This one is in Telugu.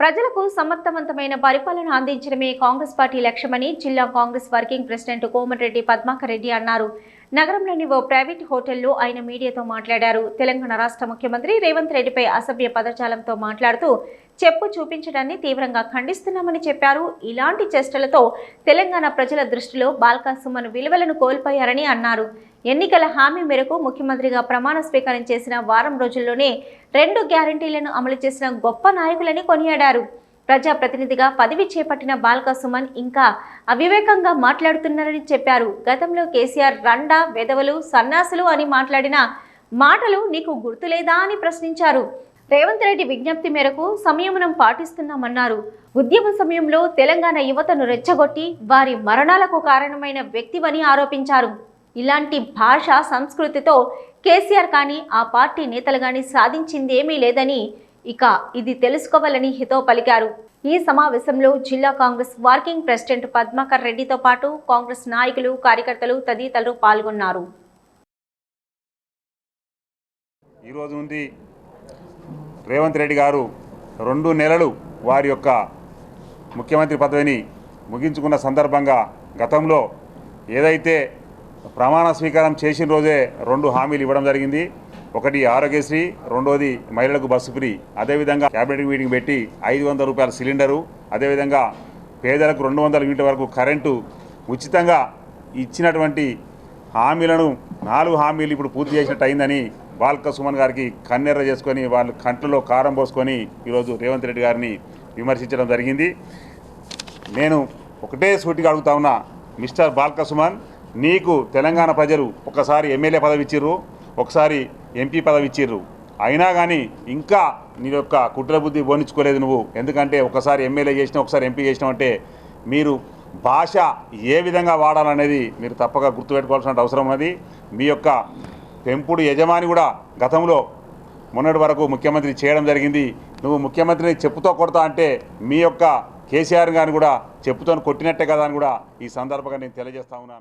ప్రజలకు సమర్థవంతమైన పరిపాలన అందించడమే కాంగ్రెస్ పార్టీ లక్ష్యమని జిల్లా కాంగ్రెస్ వర్కింగ్ ప్రెసిడెంట్ కోమటిరెడ్డి పద్మాకర్ రెడ్డి అన్నారు. నగరంలోని ఓ ప్రైవేట్ హోటల్లో ఆయన మీడియాతో మాట్లాడారు. తెలంగాణ రాష్ట్ర ముఖ్యమంత్రి రేవంత్ రెడ్డిపై అసభ్య పదజాలంతో మాట్లాడుతూ చెప్పు చూపించడాన్ని తీవ్రంగా ఖండిస్తున్నామని చెప్పారు. ఇలాంటి చేష్టలతో తెలంగాణ ప్రజల దృష్టిలో బాల్కా సుమన్ విలువలను కోల్పోయారని అన్నారు. ఎన్నికల హామీ మేరకు ముఖ్యమంత్రిగా ప్రమాణ స్వీకారం చేసిన వారం రోజుల్లోనే రెండు గ్యారంటీలను అమలు చేసిన గొప్ప నాయకులని కొనియాడారు. ప్రజాప్రతినిధిగా పదవి చేపట్టిన బాల్కా సుమన్ ఇంకా అవివేకంగా మాట్లాడుతున్నారని చెప్పారు. గతంలో కేసీఆర్ రండా వెదవలు సన్నాసులు అని మాట్లాడిన మాటలు నీకు గుర్తులేదా అని ప్రశ్నించారు. రేవంత్ రెడ్డి విజ్ఞప్తి మేరకు సంయమనం పాటిస్తున్నామన్నారు. ఉద్యమ సమయంలో తెలంగాణ యువతను రెచ్చగొట్టి వారి మరణాలకు కారణమైన వ్యక్తివని ఆరోపించారు. ఇలాంటి భాష సంస్కృతితో కేసీఆర్ కానీ ఆ పార్టీ నేతలు కానీ సాధించిందేమీ లేదని ఇక ఇది తెలుసుకోవాలని హితో పలికారు. ఈ సమావేశంలో జిల్లా కాంగ్రెస్ వర్కింగ్ ప్రెసిడెంట్ పద్మాకర్ రెడ్డితో పాటు కాంగ్రెస్ నాయకులు కార్యకర్తలు తదితరులు పాల్గొన్నారు. ఈరోజు ఉంది రేవంత్ రెడ్డి గారు రెండు నెలలు వారి యొక్క ముఖ్యమంత్రి పదవిని ముగించుకున్న సందర్భంగా గతంలో ఏదైతే ప్రమాణ స్వీకారం చేసిన రోజే రెండు హామీలు ఇవ్వడం జరిగింది. ఒకటి ఆరోగ్యశ్రీ రెండోది మహిళలకు బస్సు ఫ్రీ. అదేవిధంగా క్యాబినెట్ మీటింగ్ పెట్టి ఐదు వందల రూపాయల సిలిండరు అదేవిధంగా పేదలకు రెండు వందల యూనిట్ల వరకు కరెంటు ఉచితంగా ఇచ్చినటువంటి హామీలను నాలుగు హామీలు ఇప్పుడు పూర్తి చేసినట్టు అయిందని బాల్క సుమన్ గారికి కన్నెర్ర చేసుకొని వాళ్ళు కంట్లో కారం పోసుకొని ఈరోజు రేవంత్ రెడ్డి గారిని విమర్శించడం జరిగింది. నేను ఒకటే సూటిగా అడుగుతా ఉన్నా మిస్టర్ బాల్క సుమన్ నీకు తెలంగాణ ప్రజలు ఒకసారి ఎమ్మెల్యే పదవి ఇచ్చిర్రు ఒకసారి ఎంపీ పదవి ఇచ్చిర్రు. అయినా కానీ ఇంకా నీ యొక్క కుట్ర బుద్ధి బోనించుకోలేదు నువ్వు. ఎందుకంటే ఒకసారి ఎమ్మెల్యే చేసినా ఒకసారి ఎంపీ చేసినావు అంటే మీరు భాష ఏ విధంగా వాడాలనేది మీరు తప్పక గుర్తుపెట్టుకోవాల్సిన అవసరం ఉన్నది. మీ యొక్క పెంపుడు యజమాని కూడా గతంలో మొన్నటి వరకు ముఖ్యమంత్రి చేయడం జరిగింది. నువ్వు ముఖ్యమంత్రిని చెప్పుతో కొడతా అంటే మీ యొక్క కేసీఆర్ గారిని కూడా చెప్పుతో కొట్టినట్టే కదా అని కూడా ఈ సందర్భంగా నేను తెలియజేస్తా ఉన్నాను.